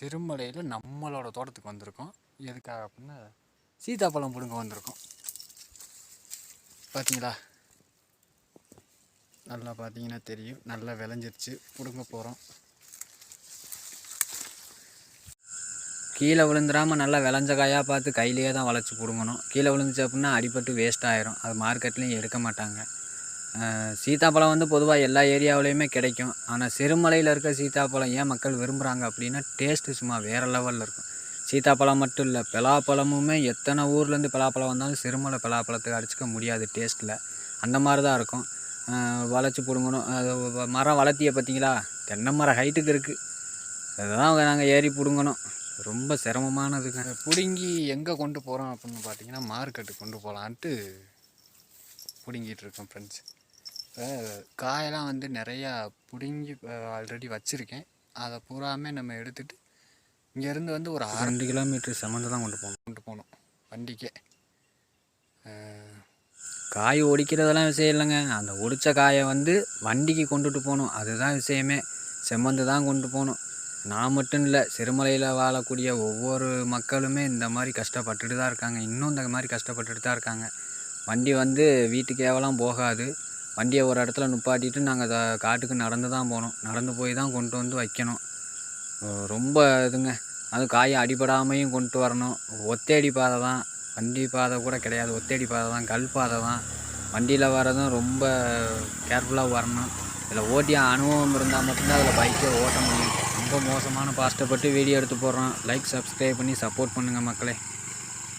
சிறுமலையில் நம்மளோட தோட்டத்துக்கு வந்திருக்கோம். எதுக்காக அப்படின்னா சீதாப்பழம் பிடுங்க வந்திருக்கோம். பார்த்தீங்களா நல்லா பார்த்தீங்கன்னா தெரியும். நல்லா விளைஞ்சிருச்சு. பிடுங்க போகிறோம் கீழே விழுந்துடாமல் நல்லா விளைஞ்ச காயாக பார்த்து கையிலேயே தான் வளைச்சி பிடுங்கணும். கீழே விழுந்துச்சு அப்படின்னா அடிபட்டு வேஸ்ட் ஆயிரும். அது மார்க்கெட்லேயும் எடுக்க மாட்டாங்க. சீத்தாப்பழம் வந்து பொதுவாக எல்லா ஏரியாவிலையுமே கிடைக்கும். ஆனால் சிறுமலையில் இருக்க சீத்தாப்பழம் ஏன் மக்கள் விரும்புகிறாங்க அப்படின்னா டேஸ்ட்டு சும்மா வேறு லெவலில் இருக்கும். சீத்தாப்பழம் மட்டும் இல்லை பலாப்பழமுமே எத்தனை ஊர்லேருந்து பலாப்பழம் வந்தாலும் சிறுமலை பலாப்பழத்துக்கு அடிச்சுக்க முடியாது டேஸ்ட்டில் அந்த மாதிரி தான் இருக்கும். வளைச்சி பிடுங்கணும். அது மரம் வளர்த்திய பார்த்தீங்களா தென்னை மரம் ஹைட்டுக்கு இருக்குது அதுதான் நாங்கள் ஏறி பிடுங்கணும். ரொம்ப சிரமமானதுங்க. பிடுங்கி எங்கே கொண்டு போகிறோம் அப்படின்னு பார்த்தீங்கன்னா மார்க்கெட்டுக்கு கொண்டு போகலான்ட்டு பிடுங்கிட்டு இருக்கோம் ஃப்ரெண்ட்ஸ் இப்போ காயெல்லாம் வந்து நிறையா பிடுங்கி ஆல்ரெடி வச்சுருக்கேன். அதை பூராமே நம்ம எடுத்துட்டு இங்கேருந்து வந்து ஒரு ரெண்டு கிலோமீட்டர் சம்மந்து தான் கொண்டு போகணும். கொண்டு போகணும் வண்டிக்கே. காய் ஒடிக்கிறதெல்லாம் விஷயம் இல்லைங்க. அந்த ஒடிச்ச காயை வந்து வண்டிக்கு கொண்டுட்டு போகணும். அதுதான் விஷயமே. செம்மந்து தான் கொண்டு போகணும். நான் மட்டும் இல்லை சிறுமலையில் வாழக்கூடிய ஒவ்வொரு மக்களுமே இந்த மாதிரி கஷ்டப்பட்டுட்டு தான் இருக்காங்க. இன்னும் இந்த மாதிரி கஷ்டப்பட்டுட்டு தான் இருக்காங்க. வண்டி வந்து வீட்டுக்கேவலாம் போகாது. வண்டியை ஒரு இடத்துல நிப்பாட்டிட்டு நாங்கள் காட்டுக்கு நடந்து தான் போகணும் நடந்து போய் தான் கொண்டு வந்து வைக்கணும். ரொம்ப இதுங்க. அதுவும் காயை அடிபடாமையும் கொண்டு வரணும். ஒத்தேடி பாதை தான். வண்டி பாதை கூட கிடையாது. ஒத்தேடி பாதை தான். கல் பாதை தான். வண்டியில் வரதும் ரொம்ப கேர்ஃபுல்லாக வரணும். இதில் ஓட்டிய அனுபவம் இருந்தால் மட்டும்தான் அதில் பைக்கை ஓட்ட முடியும். ரொம்ப மோசமான பாஸ்ட்டப்பட்டு வீடியோ எடுத்து போடுறோம். லைக் சப்ஸ்கிரைப் பண்ணி சப்போர்ட் பண்ணுங்கள் மக்களே.